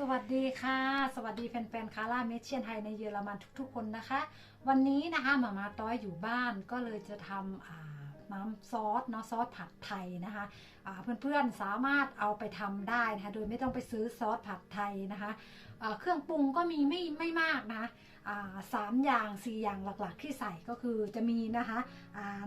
สวัสดีค่ะ สวัสดีแฟนๆคาร่าเมเชียนไทยในเยอรมันทุกๆ คนนะคะ วันนี้นะคะหมามาต้อยอยู่บ้านก็เลยจะทำน้ำซอสเนาะซอสผัดไทยนะคะเพื่อนๆสามารถเอาไปทำได้นะคะโดยไม่ต้องไปซื้อซอสผัดไทยนะคะเครื่องปรุงก็มีไม่ไม่มากนะคะสามอย่างสี่อย่างหลักๆที่ใส่ก็คือจะมีนะคะ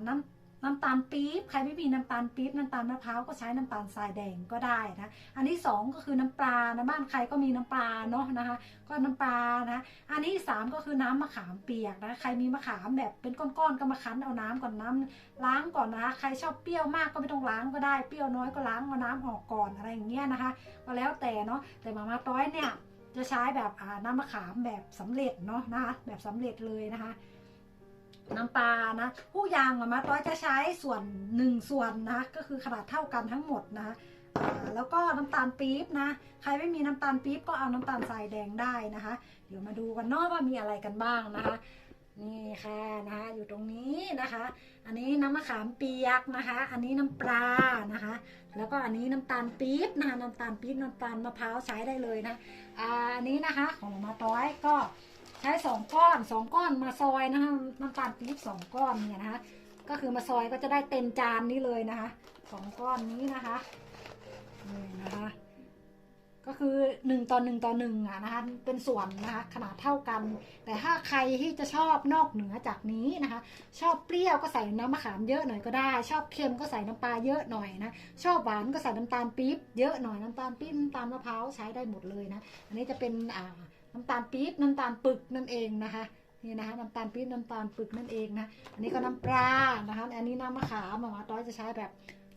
น้ำ น้ำตาลปี๊บใครไม่มีน้ำตาลปี๊บน้ำตาลมะพร้าวก็ใช้น้ำตาลทรายแดงก็ได้นะอันที่สองก็คือน้ำปลานะบ้านใครก็มีน้ำปลาเนาะนะคะก็น้ำปลานะอันที่สามก็คือน้ำมะขามเปียกนะใครมีมะขามแบบเป็นก้อนๆก็มาคั้นเอาน้ำก่อนน้ำล้างก่อนนะคะใครชอบเปรี้ยวมากก็ไม่ต้องล้างก็ได้เปรี้ยวน้อยก็ล้างเอาน้ำออกก่อนอะไรอย่างเงี้ยนะคะก็แล้วแต่เนาะแต่มามาต้อยเนี่ยจะใช้แบบน้ำมะขามแบบสำเร็จเนาะนะคะแบบสำเร็จเลยนะคะ น้ำปลานะผู้ยางมาม่าต้อยจะใช้ส่วนหนึ่งส่วนนะก็คือขนาดเท่ากันทั้งหมดนะแล้วก็น้ำตาลปี๊บนะ ใครไม่มีน้ำตาลปี๊บก็เอาน้ำตาลทรายแดงได้นะคะ เดี๋ยวมาดูกันเนาะว่ามีอะไรกันบ้างนะคะนี่ค่ะนะคะอยู่ตรงนี้นะคะ อันนี้น้ำมะขามเปียกนะคะ อันนี้น้ำปลานะคะ แล้วก็อันนี้น้ำตาลปี๊บนะคะน้ำตาลปี๊บน้ำตาลมะพร้าวใช้ได้เลยนะอันนี้นะคะของมาต้อยก็ ใช้สองก้อนสองก้อนมาซอยนะคะน้ำตาลปี๊บสองก้อนเนี่ยนะคะ ก็คือมาซอยก็จะได้เต็มจานนี้เลยนะคะสองก้อนนี้นะคะนี่นะคะ ก็คือหนึ่งต่อหนึ่งต่อหนึ่งอะนะคะ เป็นส่วนนะคะ ขนาดเท่ากัน แต่ถ้าใครที่จะชอบนอกเหนือจากนี้นะคะ ชอบเปรี้ยวก็ใส่น้ำมะขามเยอะหน่อยก็ได้ ชอบเค็มก็ใส่น้ำปลาเยอะหน่อยนะชอบหวานก็ใส่น้ำตาลปี๊บเยอะหน่อยน้ำตาลปี๊บน้ำตาลมะพร้าวใช้ได้หมดเลยนะ อันนี้จะเป็นอ่า น้ำตาลปี๊บน้ำตาลปึกนั่นเองนะคะนี่นะคะน้ำตาลปี๊บน้ำตาลปึกนั่นเองนะอันนี้ก็น้ำปลานะคะอันนี้น้ำมะขามหมาต้อยจะใช้แบบ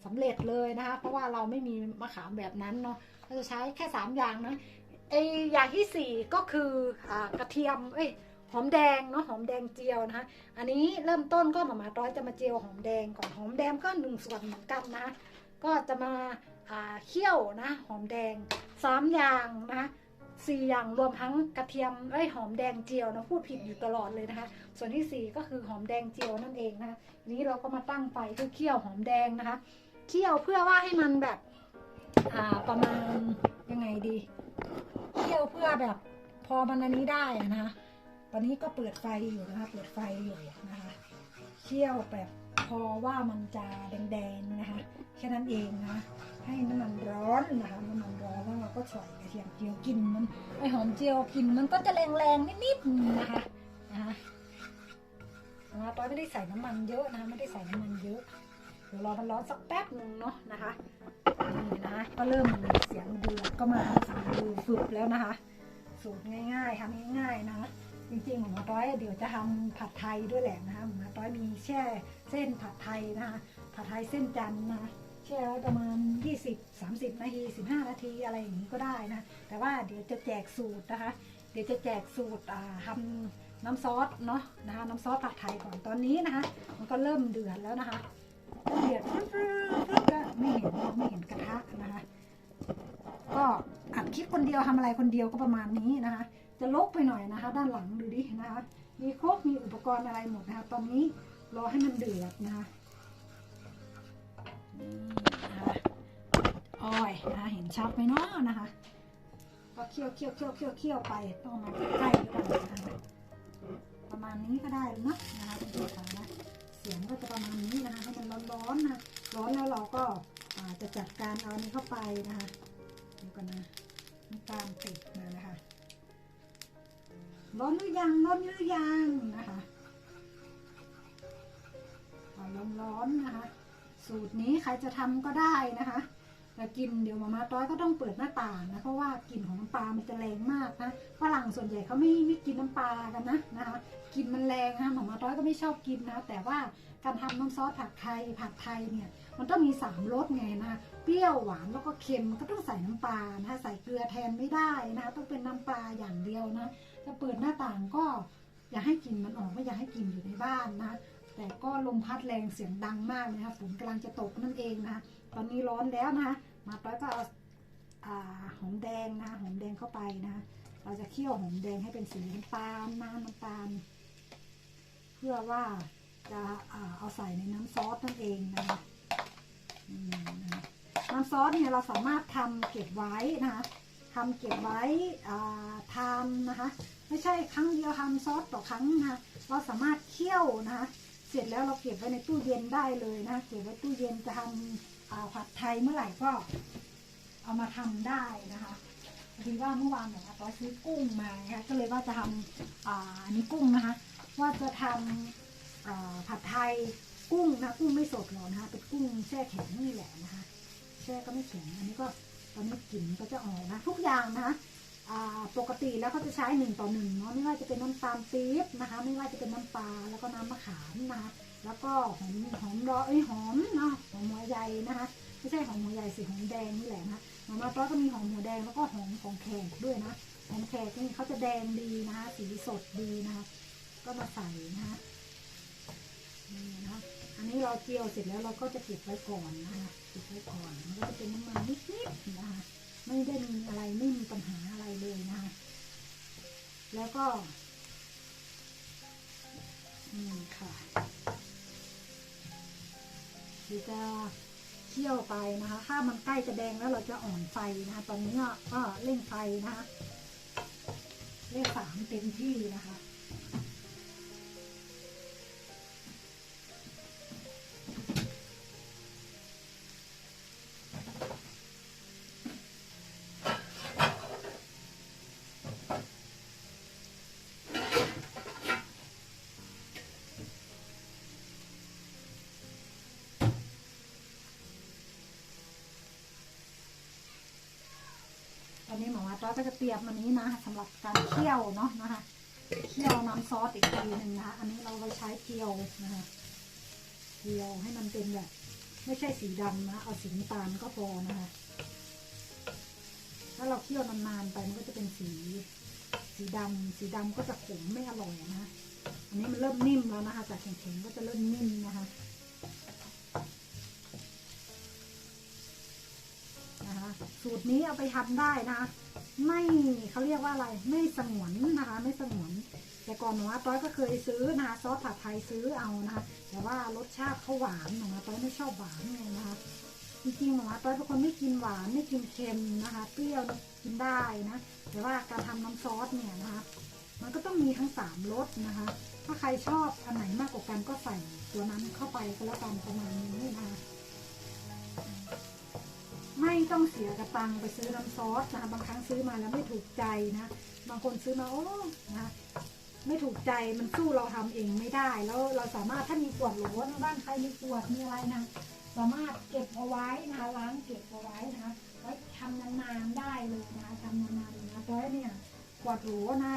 สำเร็จเลยนะคะเพราะว่าเราไม่มีมะขามแบบนั้นเนาะเราจะใช้แค่สามอย่างนะไออย่างที่สี่ก็คืออกระเทียมเอ้ยหอมแดงเนาะหอมแดงเจียวนะคะอันนี้เริ่มต้นก็หมามาต้อยจะมาเจียวหอมแดงก่อนหอมแดงก็หนึ่งส่วนเหมือนกันนะก็จะมาอ่าเคี่ยวนะหอมแดงสามอย่างนะ สี่อย่างรวมทั้งกระเทียมเอ้หอมแดงเจียวนะพูดผิดอยู่ตลอดเลยนะคะ ส่วนที่สี่ก็คือหอมแดงเจียวนั่นเองนะคะนี้เราก็มาตั้งไฟเพื่อเคี่ยวหอมแดงนะคะเคี่ยวเพื่อว่าให้มันแบบอ่าประมาณยังไงดีเคี่ยวเพื่อแบบพอมันอันนี้ได้นะคะตอนนี้ก็เปิดไฟอยู่นะคะ เปิดไฟอยู่นะคะเคี่ยวแบบ พอว่ามันจะแดงๆนะคะ แค่นั้นเองนะ ให้น้ำมันร้อนนะคะน้ำมันร้อนแล้วเราก็ใส่กระเทียมเจียวกินมันไอหอมเจียวกินมันก็จะแรงๆนิดๆนะคะนะคะนะคะตอนไม่ได้ใส่น้ำมันเยอะนะคะไม่ได้ใส่น้ำมันเยอะเดี๋ยวรอมันร้อนสักแป๊บหนึ่งเนาะนะคะนี่นะก็เริ่มมีเสียงเดือดก็มาสั่งดูฝึกแล้วนะคะ สูตรง่ายๆทำง่ายๆนะ จริงๆของหมาต้อยเดี๋ยวจะทำผัดไทยด้วยแหละนะคะหมาต้อยมีแช่เส้นผัดไทยนะคะผัดไทยเส้นจันทร์นะคะแช่ไว้ประมาณ 20 30 นาที 15 นาทีอะไรอย่างนี้ก็ได้นะ แต่ว่าเดี๋ยวจะแจกสูตรนะคะ เดี๋ยวจะแจกสูตรอ่าทำน้ำซอสเนาะนะคะ น้ำซอสผัดไทยก่อนตอนนี้นะคะ มันก็เริ่มเดือดแล้วนะคะเดือดฟึ๊บก็ไม่เห็นไม่เห็นกระทะนะคะ ก็อัดคลิปคนเดียวทำอะไรคนเดียวก็ประมาณนี้นะคะ จะลกไปหน่อยนะคะ ด้านหลังดูดินะคะ มีครกมีอุปกรณ์อะไรหมดนะคะ ตอนนี้รอให้มันเดือดนะคะอ้อยนะคะเห็นชัดไหมเนาะนะคะก็เคี่ยวเคี่ยวเคี่ยวเคี่ยวเคี่ยวไปต้องมาใกล้ๆกันนะคะประมาณนี้ก็ได้แล้วนะนะคะคุณผู้ชมนะเสียงก็จะประมาณนี้นะคะให้มันร้อนๆนะร้อนแล้วเราก็จะจัดการเอาอันนี้เข้าไปนะคะเดี๋ยวกันนะน้ำตาลติดมานะคะ ร้อนหรือยังร้อนหรือยังนะคะเอาร้อนๆนะคะ สูตรนี้ใครจะทำก็ได้นะคะแต่กินเดี๋ยวมามาต้อยก็ต้องเปิดหน้าต่างนะเพราะว่ากลิ่นของน้ำปลามันจะแรงมากนะฝรั่งส่วนใหญ่เขาไม่ไม่กินน้ำปลากันนะนะคะกลิ่นมันแรงนะหมามาต้อยก็ไม่ชอบกินนะแต่ว่าการทำน้ำซอสผัดไทยผัดไทยเนี่ย มันต้องมีสามรสไงนะเปรี้ยวหวานแล้วก็เค็มก็ต้องใส่น้ำปลานะใส่เกลือแทนไม่ได้นะคะต้องเป็นน้ำปลาอย่างเดียวนะ จะเปิดหน้าต่างก็อย่าให้กลิ่นมันออกไม่อยากให้กลิ่นอยู่ในบ้านนะ แต่ก็ลมพัดแรงเสียงดังมากนะคะฝนกำลังจะตกนั่นเองนะ ตอนนี้ร้อนแล้วนะมาต้อยก็เอาอาหอมแดงนะหอมแดงเข้าไปนะ เราจะเคี่ยวหอมแดงให้เป็นสีน้ำตาลน้ำน้ำตาล เพื่อว่าจะอาเอาใส่ในน้ำซอสนั่นเองนะน้ำซอสเนี่ยเราสามารถทำเก็บไว้นะคะทำเก็บไว้ทานนะคะ ไม่ใช่ครั้งเดียวทำซอสต่อครั้งนะคะเราสามารถเคี่ยวนะคะเสร็จแล้วเราเก็บไว้ในตู้เย็นได้เลยนะคะเก็บไว้ตู้เย็นจะทำผัดไทยเมื่อไหร่ก็เอามาทำได้นะคะพอดีว่าเมื่อวานเนี่ยต้อซื้อกุ้งมานะคะก็เลยว่าจะทำอ่าอันนี้กุ้งนะคะ ว่าจะทำผัดไทยกุ้งนะกุ้งไม่สดหรอกนะคะเป็นกุ้งแช่แข็งนี่แหละนะคะแช่ก็ไม่แข็งอันนี้ก็ตอนนี้กลิ่นก็จะออกนะ ทุกอย่างนะคะ ปกติแล้วเขาจะใช้หนึ่งต่อหนึ่งเนาะไม่ว่าจะเป็นน้ำตาลปี๊บนะคะ ไม่ว่าจะเป็นน้ำปลาแล้วก็น้ำมะขามนะคะแล้วก็หอมหอมรอเอ้ยหอมเนาะหอมหัวใหญ่นะคะไม่ใช่หอมหัวใหญ่สิหอมแดงนี่แหละนะหอมมาต้อยก็มีหอมหัวแดงแล้วก็หอมของแขกด้วยนะหอมแขกนี่เขาจะแดงดีนะคะสีสดดีนะคะก็มาใส่นะคะนี่นะคะอันนี้เราเจียวเสร็จแล้วเราก็จะเก็บไว้ก่อนนะคะเก็บไว้ก่อนมันก็จะเป็นน้ำมันนิดๆนะคะ ไม่ได้มีอะไรไม่มีปัญหาอะไรเลยนะคะแล้วก็อืมค่ะเดี๋ยวจะเคี่ยวไปนะคะ ถ้ามันใกล้จะแดงแล้วเราจะอ่อนไฟนะคะ ตอนนี้ก็ก็เร่งไฟนะคะเลขสามเต็มที่นะคะ ก็จะเตรียมอันนี้นะสำหรับการเคี่ยวเนาะนะคะเคี่ยวน้ำซอสอีกทีหนึ่งนะคะอันนี้เราไว้ใช้เจียวนะคะเจียวให้มันเป็นแบบ ไม่ใช่สีดำนะเอาสีน้ำตาลก็พอนะคะถ้าเราเคี่ยวนานๆไปมันก็จะเป็นสี สีดำสีดำก็จะขมไม่อร่อยนะคะอันนี้มันเริ่มนิ่มแล้วนะคะจากแข็งๆก็จะเริ่มนิ่มนะคะนะคะสูตรนี้เอาไปทำได้นะคะ ไม่เขาเรียกว่าอะไร ไม่สงวนนะคะ ไม่สงวน แต่ก่อนหนูอาต้อยก็เคยซื้อนะคะซอสผัดไทยซื้อเอานะคะ แต่ว่ารสชาติเขาหวานหนูอาต้อยไม่ชอบหวานไงนะคะจริงๆหนูอาต้อยเป็นคนไม่กินหวานไม่กินเค็มนะคะ เปรี้ยวกินได้นะ แต่ว่าการทำน้ำซอสเนี่ยนะคะ มันก็ต้องมีทั้งสามรสนะคะ ถ้าใครชอบอันไหนมากกว่ากันก็ใส่ตัวนั้นเข้าไปก็แล้วกันประมาณนี้นะคะ ไม่ต้องเสียกระตังไปซื้อน้ำซอสนะคะบางครั้งซื้อมาแล้วไม่ถูกใจนะ บางคนซื้อมาโอ้นะไม่ถูกใจมันสู้เราทำเองไม่ได้ แล้วเราสามารถถ้ามีขวดโหลนะบ้านใครมีขวดมีอะไรนะสามารถเก็บเอาไว้นะคะล้างเก็บเอาไว้นะคะไว้ทำนานๆได้เลยนะคะทำนานๆเลยนะเพราะเนี่ยขวดโหลนะ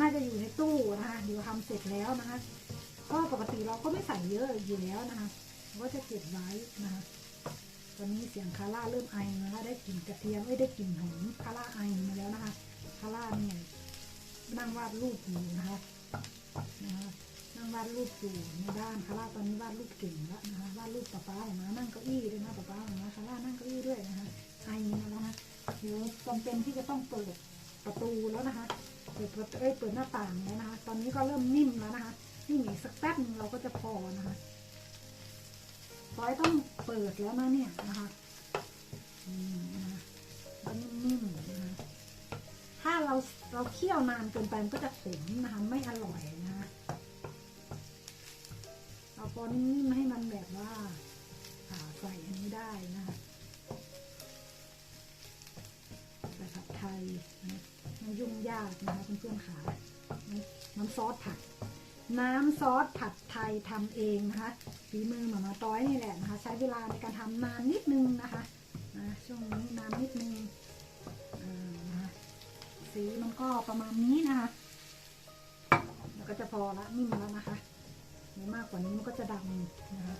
น่าจะอยู่ในตู้นะคะเดี๋ยวทำเสร็จแล้วนะคะก็ปกติเราก็ไม่ใส่เยอะอยู่แล้วนะคะเราก็จะเก็บไว้นะคะ ตอนนี้เสียงคาร่าเริ่มไอนะคะได้กลิ่นกระเทียมไม่ได้กลิ่นหอมคาร่าไอมาแล้วนะคะคาร่าเนี่ยนั่งวาดรูปอยู่นะคะนะคะนั่งวาดรูปอยู่ในบ้านคาร่าตอนนี้วาดรูปเก่งแล้วนะคะวาดรูปป๊าป๊าของน้านั่งเก้าอี้ด้วยนะป๊าป๊าของน้าคาร่านั่งเก้าอี้ด้วยนะคะไอมาแล้วนะคะเดี๋ยวจำเป็นที่จะต้องเปิดประตูแล้วนะคะเปิดประตูเอ้ยเปิดหน้าต่างแล้วนะคะ ตอนนี้ก็เริ่มนิ่มแล้วนะคะนิ่มอีกสักแป๊บนึงเราก็จะพอนะคะ ร้อยต้องเปิดแล้วนะเนี่ยนะคะอืมนะคะแล้วนิ่มๆนะคะถ้าเราเราเคี่ยวนานเกินไปมันก็จะขมนะคะไม่อร่อยนะคะเอาพอนิ่มๆให้มันแบบว่าใส่อันนี้ได้นะคะใส่ผัดไทยนะไม่ยุ่งยากนะคะเพื่อนๆค่ะน้ำซอสผัด น้ำซอสผัดไทยทำเองนะคะ ฝีมือหมามาต้อยนี่แหละนะคะ ใช้เวลาในการทำนานนิดนึงนะคะนะช่วงนี้นานนิดนึงนะสีมันก็ประมาณนี้นะคะแล้วก็จะพอละนิ่มแล้วนะคะเดี๋ยวมากกว่านี้มันก็จะดำนะคะ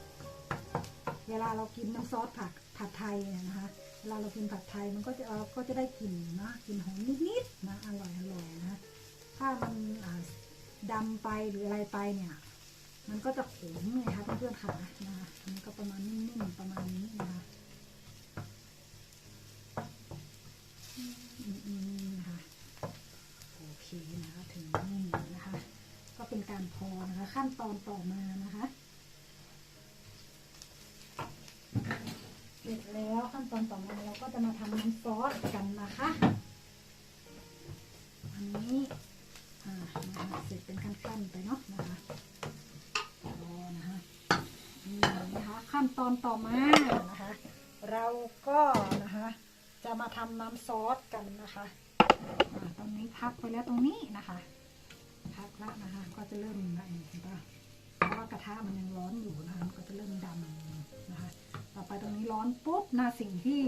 เวลาเรากินน้ำซอสผัดผัดไทยเนี่ยนะคะเวลาเรากินผัดไทยมันก็จะก็จะได้กลิ่นนะกลิ่นหอมนิดๆนะอร่อยอร่อยนะถ้ามันดำไปหรืออะไรไปเนี่ย มันก็จะขมไงคะเพื่อนๆค่ะนะคะอันก็ประมาณนิ่มๆประมาณนี้นะคะนะคะโอเคนะคะถึงนี่นะคะ ก็เป็นการพอนะคะ ขั้นตอนต่อมานะคะเสร็จแล้วขั้นตอนต่อมาเราก็จะมาทำน้ำซอสกันนะคะนี้อ่านะคะเสร็จเป็นขั้นๆไปเนาะนะคะ นี่นะคะขั้นตอนต่อมานะคะ เราก็นะคะ จะมาทำน้ำซอสกันนะคะตอนนี้พักไปแล้วตรงนี้นะคะพักแล้วนะคะ ก็จะเริ่มอะไรเห็นปะเพราะว่ากระทะมันยังร้อนอยู่นะคะก็จะเริ่มดำนะคะ ต่อไปตรงนี้ร้อนปุ๊บนะสิ่งที่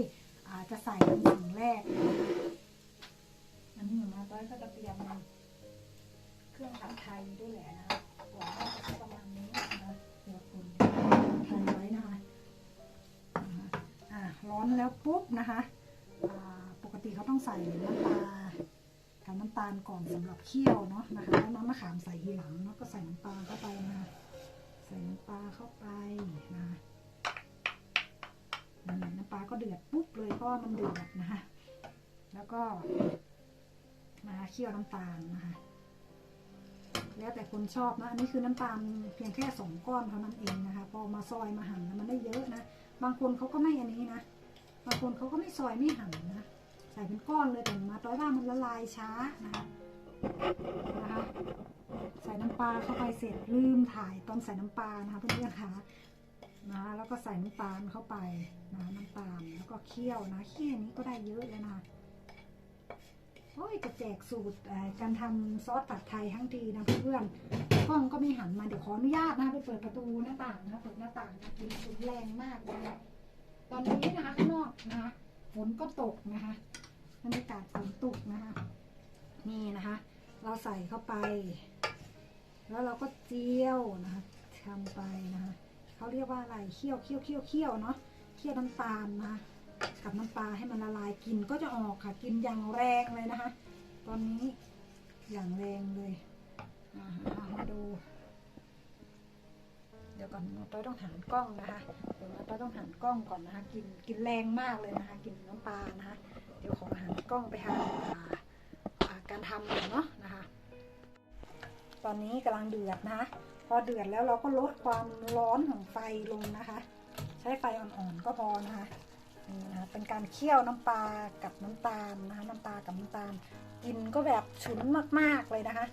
อาจะใส่เป็นสิ่งแรก อันนี้มาต้อยก็จะเตรียมเครื่องผัดไทยด้วยแหละนะหวังว่าจะใช้ประ ร้อนแล้วปุ๊บนะคะปกติเขาต้องใส่น้ำปลากับน้ำตาลก่อนสำหรับเคี่ยวเนาะนะคะแล้วน้ำมะขามใส่ทีหลังเนาะก็ใส่น้ำปลาเข้าไปนะใส่น้ำปลาเข้าไปนะน้ำปลาก็เดือดปุ๊บเลยเพราะมันเดือดนะคะแล้วก็มาเคี่ยวน้ำตาลนะคะแล้วแต่คนชอบนะ อันนี้คือน้ำตาลเพียงแค่สองก้อนเท่านั้นเองนะคะ พอมาซอยมาหั่นมันได้เยอะนะ บางคนเขาก็ไม่อันนี้นะ บางคนเขาก็ไม่ซอยไม่หั่นนะใส่เป็นก้อนเลยแต่มาต้อยว่ามันละลายช้านะคะนะคะใส่น้ำปลาเข้าไปเสร็จลืมถ่ายตอนใส่น้ำปลานะคะเพื่อนๆคะนะแล้วก็ใส่น้ำตาลเข้าไปนะน้ำตาลแล้วก็เคี่ยวนะแค่นี้ก็ได้เยอะแล้วนะโอ้ยจะแจกสูตรการทำซอสผัดไทยทั้งทีนะเพื่อนกล้องก็ไม่หันมาเดี๋ยวขออนุญาตนะไปเปิดประตูหน้าต่างนะเปิดหน้าต่างนะกลินฝุ่นแรงมากเลย ตอนนี้นะคะข้างนอกนะคะฝนก็ตกนะคะบรรยากาศฝนตกนะคะนี่นะคะ เราใส่เข้าไป แล้วเราก็เจียวนะคะทำไปนะคะเขาเรียกว่าอะไรเคี่ยวเคี่ยวเคี่ยวเคี่ยวเนาะเคี่ยวน้ำตาลนะคะกับน้ำปลาให้มันละลายกินก็จะออกค่ะ กินอย่างแรงเลยนะคะ ตอนนี้อย่างแรงเลยอ่ามาดู เดี๋ยวก่อนน้องต้อยต้องหันกล้องนะคะ เดี๋ยวน้องต้อยต้องหันกล้องก่อนนะคะ กินกินแรงมากเลยนะคะ กินน้ำปลานะคะ เดี๋ยวขอหันกล้องไปทางการทำเลยเนาะนะคะ ตอนนี้กำลังเดือดนะคะ พอเดือดแล้วเราก็ลดความร้อนของไฟลงนะคะ ใช้ไฟอ่อนๆก็พอนะคะนี่นะคะเป็นการเคี่ยวน้ำปลากับน้ำตาลนะคะ น้ำปลากับน้ำตาล กินก็แบบฉุนมากๆเลยนะคะ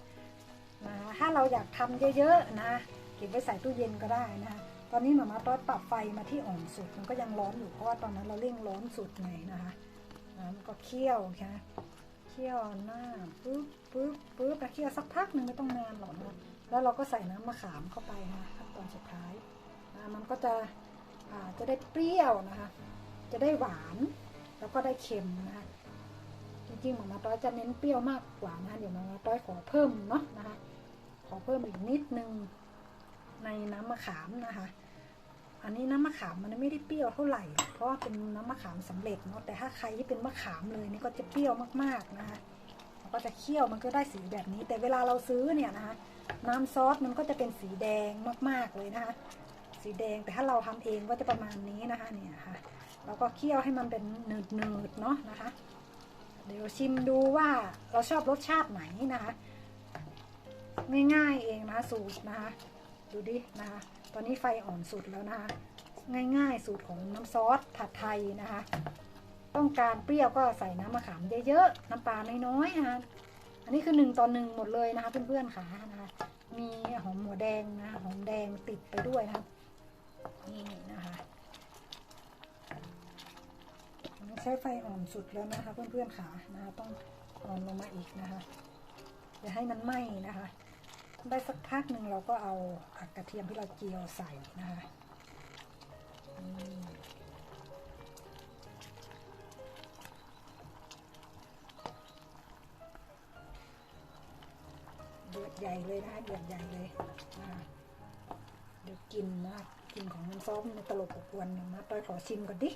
นะคะถ้าเราอยากทำเยอะๆนะ ก็บไว้ใส่ตู้เย็นก็ได้นะคะตอนนี้หมามาต้อยปรับไฟมาที่อ่อนสุด มันก็ยังร้อนอยู่เพราะว่าตอนนั้นเราเร่งร้อนสุดไงนะคะนะมันก็เคี่ยวค่ะเคี่ยวหน้าปึ๊บปึ๊บปึ๊บแล้วเคี่ยวสักพักหนึ่งไม่ต้องนานหรอกนะแล้วเราก็ใส่น้ำมะขามเข้าไปนะคะขั้นตอนสุดท้ายนะมันก็จะจะได้เปรี้ยวนะคะ จะได้หวานแล้วก็ได้เค็มนะคะจริงๆหมามาต้อยจะเน้นเปรี้ยวมากกว่านะะเดี๋ยวหมามาต้อยขอเพิ่มเนาะนะคะขอเพิ่มอีกนิดนึง ในน้ำมะขามนะคะ อันนี้น้ำมะขามมันไม่ได้เปรี้ยวเท่าไหร่ เพราะว่าเป็นน้ำมะขามสำเร็จเนาะ แต่ถ้าใครที่เป็นมะขามเลยนี่ก็จะเปรี้ยวมากๆนะคะแล้วก็จะเคี่ยวมันก็ได้สีแบบนี้ แต่เวลาเราซื้อเนี่ยนะคะน้ำซอสมันก็จะเป็นสีแดงมากๆเลยนะคะ สีแดงแต่ถ้าเราทำเองก็จะประมาณนี้นะคะเนี่ยค่ะแล้วก็เคี่ยวให้มันเป็นเนืดๆเนาะนะคะ เดี๋ยวชิมดูว่าเราชอบรสชาติไหนนะคะ ง่ายๆเองนะคะสูตรนะคะ ดูดินะคะ ตอนนี้ไฟอ่อนสุดแล้วนะคะ ง่ายๆ สูตรของน้ำซอสผัดไทยนะคะ ต้องการเปรี้ยวก็ใส่น้ำมะขามเยอะๆ น้ำปลาน้อยๆนะคะ อันนี้คือหนึ่งต่อหนึ่งหมดเลยนะคะเพื่อนๆค่ะนะคะ มีหอมหัวแดงนะคะหอมแดงติดไปด้วยนะคะนี่นะคะใช้ไฟอ่อนสุดแล้วนะคะเพื่อนๆขานะคะต้องอ่อนลงมาอีกนะคะอย่าให้มันไหม้นะคะ ได้สักพักหนึ่งเราก็เอาอักกระเทียมที่เราเจียวใส่นะคะเดือดใหญ่เลยนะคะเดือดใหญ่เลยนะคะเดี๋ยวกินนะกินของน้ำซอสในตลบอบอวนนะมาต้อยขอชิมก่อนดิ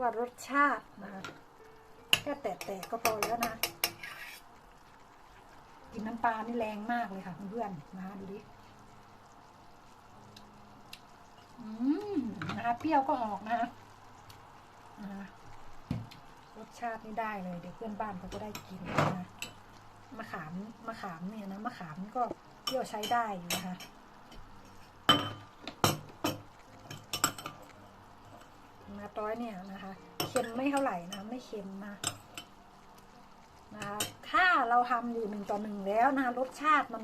ว่ารสชาตินะคะแค่แตะๆก็พอแล้วนะ กลินน้ำปลานี่แรงมากเลยค่ะเพื่อนๆนะคะดูดิอืมนะคะเปรี้ยวก็ออกนะคะนะคะรสชาตินี่ได้เลย เดี๋ยวเพื่อนบ้านเขาจะได้กินนะคะมะขามมะขามเนี่ยนะมะขามนี่ก็เปรี้ยวใช้ได้อยู่นะคะมาต้อยเนี่ยนะคะเค็มไม่เท่าไหร่นะไม่เค็มนะ นะคะถ้าเราทำอยู่หนึ่งต่อหนึ่งแล้วนะคะรสชาติมัน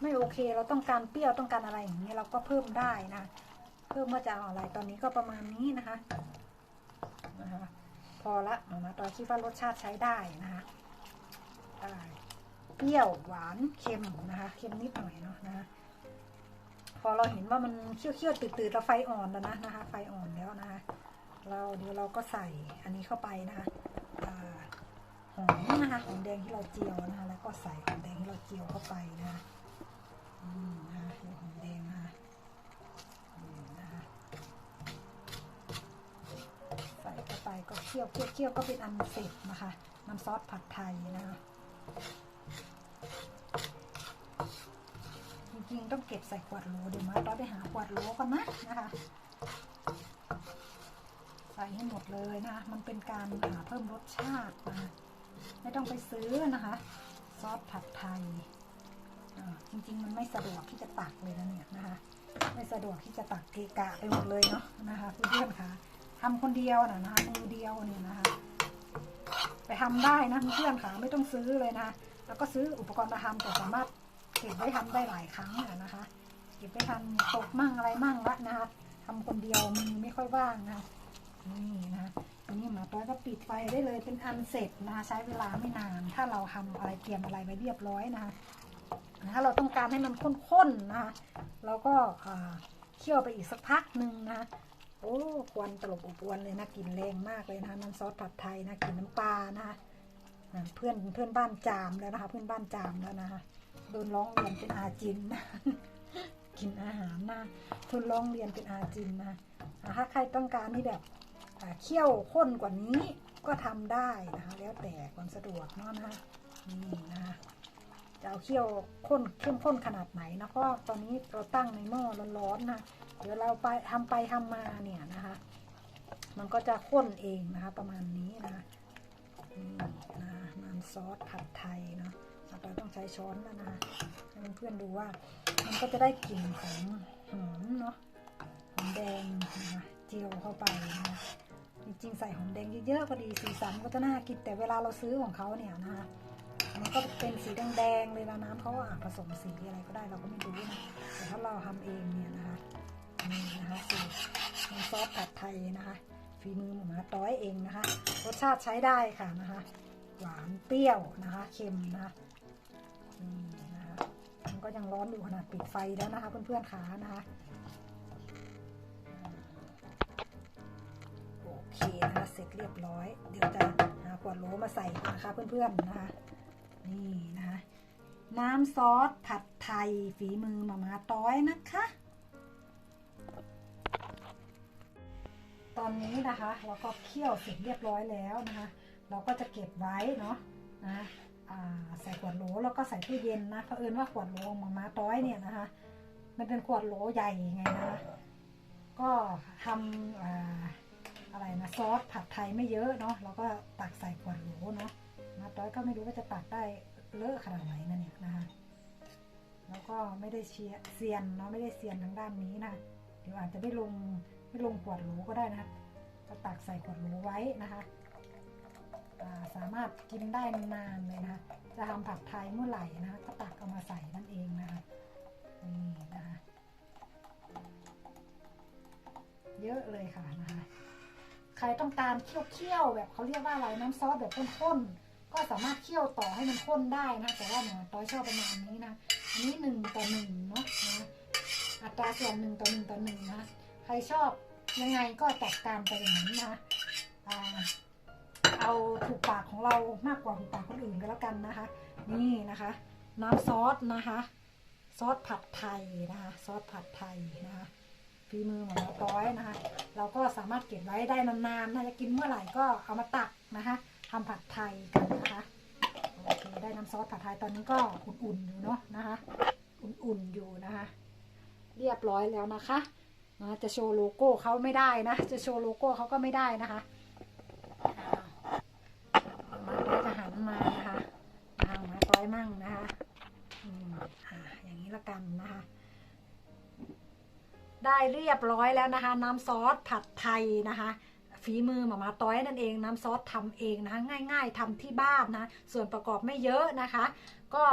ไม่โอเค เราต้องการเปรี้ยวต้องการอะไรอย่างเงี้ยเราก็เพิ่มได้นะ เพิ่มว่าจะเอาอะไรตอนนี้ก็ประมาณนี้นะคะนะคะพอละเอามาตอนคิดว่ารสชาติใช้ได้นะคะได้เปรี้ยวหวานเค็มนะคะเค็มนิดหน่อยเนาะนะคะพอเราเห็นว่ามันเคี่ยวๆตืดๆเราไฟอ่อนแล้วนะนะคะ ไฟอ่อนแล้วนะคะ เราเดี๋ยวเราก็ใส่อันนี้เข้าไปนะคะ หอมนะคะหอมแดงที่เราเจียวนะคะแล้วก็ใส่หอมแดงที่เราเจียวเข้าไปนะคะอืมนะคะหอมแดงนะคะนะคะใส่เข้าไปก็เคี่ยวเคี่ยวเคี่ยวก็เป็นอันเสร็จนะคะน้ำซอสผัดไทยนะคะจริงๆต้องเก็บใส่ขวดโหลเดี๋ยวมาต้องไปหาขวดโหลก่อนนะนะคะใส่ให้หมดเลยนะคะมันเป็นการหาเพิ่มรสชาตินะคะ ไม่ต้องไปซื้อนะคะ ซอสผัดไทยจริงๆ มันไม่สะดวกที่จะตักเลยนะเนี่ยนะคะ ไม่สะดวกที่จะตักเกกะไปหมดเลยเนาะนะคะเพื่อนๆค่ะทำคนเดียวนะนะคะมือเดียวเนี่ยนะคะ ไปทำได้นะเพื่อนๆค่ะไม่ต้องซื้อเลยนะแล้วก็ซื้ออุปกรณ์มาทำแต่สามารถเก็บไว้ทำได้หลายครั้งอะนะคะเก็บไว้ทำตกมั่งอะไรมั่งละนะคะทำคนเดียวมือไม่ค่อยว่างนะนี่นะ นี้หมาต้อยก็ปิดไฟได้เลยเป็นอันเสร็จนะคะใช้เวลาไม่นาน ถ้าเราทำอะไรเตรียมอะไรไว้เรียบร้อยนะคะถ้าเราต้องการให้มันข้นๆนะคะเราก็เคี่ยวไปอีกสักพักหนึ่งนะโอ้ควันตลบอบอวนเลยนะกลิ่นแรงมากเลยนะน้ำซอสผัดไทยนะกลิ่นน้ำปลานะคะเพื่อนเพื่อนบ้านจามแล้วนะคะ เพื่อนบ้านจามแล้วนะคะโดนร้องเรียนเป็นอาจินนะกินอาหารนะโดนร้องเรียนเป็นอาจินนะถ้าใครต้องการที่แบบ เคี่ยวข้นกว่านี้ก็ทำได้นะคะ แล้วแต่ความสะดวกเนาะนะคะนี่นะคะจะเอาเคี่ยวข้นเข้มข้นขนาดไหนนะเพราะตอนนี้เราตั้งในหม้อร้อนๆนะเดี๋ยวเราไปทำไปทำมาเนี่ยนะคะ มันก็จะข้นเองนะคะ ประมาณนี้นะนี่นะน้ำซอสผัดไทยเนาะเราต้องใช้ช้อนแล้วนะคะให้เพื่อนๆดูว่า มันก็จะได้กลิ่นของหอมเนาะหอมแดงนะคะเจียวเข้าไปนะคะ จริงๆใส่หอมแดงเยอะๆก็ดีสีสันก็จะน่ากินแต่เวลาเราซื้อของเขาเนี่ยนะคะมันก็เป็นสีแดงๆเลยนะน้ำเขาอาจผสมสีอะไรก็ได้เราก็ไม่รู้นะแต่ถ้าเราทำเองเนี่ยนะคะนี่นะคะสูตรน้ำซอสผัดไทยนะคะฝีมือหมูมาต้อยเองนะคะ รสชาติใช้ได้ค่ะนะคะ หวานเปรี้ยวนะคะเค็มนะคะนี่นะคะมันก็ยังร้อนอยู่ขนาดปิดไฟแล้วนะคะเพื่อนๆขานะคะ เคนะคะเสร็จเรียบร้อย เดี๋ยวจะหาขวดโหลมาใส่นะคะเพื่อนๆนะคะนี่นะคะน้ำซอสผัดไทยฝีมือมามาต้อยนะคะ ตอนนี้นะคะเราก็เคี่ยวเสร็จเรียบร้อยแล้วนะคะ เราก็จะเก็บไว้เนาะนะใส่ขวดโหลแล้วก็ใส่ตู้เย็นนะเผอิญว่าขวดโหลมามาต้อยเนี่ยนะคะ มันเป็นขวดโหลใหญ่ไงนะคะก็ทำ อะไรนะซอสผัดไทยไม่เยอะเนาะเราก็ตักใส่ขวดโหลเนาะมาต้อยก็ไม่รู้ว่าจะตัดได้เลอะขนาดไหนนะเนี่ยนะคะแล้วก็ไม่ได้เชียเซียนเนาะไม่ได้เซียนทางด้านนี้นะเดี๋ยวอาจจะไม่ลงไม่ลงขวดโหลก็ได้นะก็ตักใส่ขวดโหลไว้นะคะสามารถกินได้นานเลยนะคะจะทำผัดไทยเมื่อไหร่นะคะก็ตักเอามาใส่นั่นเองนะคะนี่นะคะเยอะเลยค่ะนะคะ ครต้องการเคี่ยวๆแบบเขาเรียกว่าอะไรน้ำซอสแบบข้นๆก็สามารถเคี่ยวต่อให้มันข้นได้นะ แต่ว่าหนูต้อยชอบประมาณนี้นะอันนี้หนึ่งต่อหนึ่งเนาะนะอัตราส่วนหนึ่งต่อหนึ่งต่อหนึ่งนะใครชอบยังไงก็จัดการไปอย่างนั้นนะเอาถูกปากของเรามากกว่าถูกปากคนอื่นก็แล้วกันนะคะ นี่นะคะ น้ำซอสนะคะ ซอสผัดไทยนะคะ ซอสผัดไทยนะคะ ฝีมือของเราต้อยนะคะ เราก็สามารถเก็บไว้ได้นานๆ ถ้าจะกินเมื่อไหร่ก็เอามาตักนะคะทำผัดไทยกันนะคะ โอเค ได้น้ำซอสผัดไทยตอนนี้ก็อุ่นๆอยู่เนาะนะคะ อุ่นๆอยู่นะคะ เรียบร้อยแล้วนะคะนะจะโชว์โลโก้เขาไม่ได้นะ จะโชว์โลโก้เขาก็ไม่ได้นะคะมาจะหันมานะคะเอามาต้อยมั่งนะคะ อืมอ่าอย่างนี้ละกันนะคะ ได้เรียบร้อยแล้วนะคะ น้ำซอสผัดไทยนะคะฝีมือหมามาต้อยนั่นเองน้ำซอสทำเองนะคะง่าย ๆทำที่บ้านนะส่วนประกอบไม่เยอะนะคะ ก็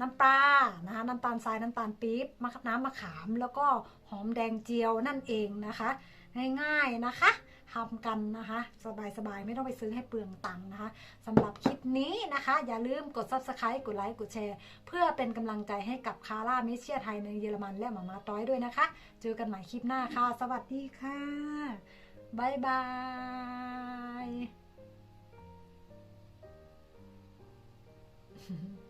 น้ำปลานะคะน้ำตาลทรายน้ำตาลปี๊บมะน้ำมะขามแล้วก็หอมแดงเจียวนั่นเองนะคะ ง่ายๆนะคะ ทำกันนะคะ สบายๆ ไม่ต้องไปซื้อให้เปลืองตังค์นะคะสำหรับคลิปนี้นะคะ อย่าลืมกด subscribe กดไลค์กดแชร์ เพื่อเป็นกำลังใจให้กับคาร่าเมเชียไทยในเยอรมันและหมามาต้อยด้วยนะคะ เจอกันใหม่คลิปหน้าค่ะ สวัสดีค่ะบ๊ายบาย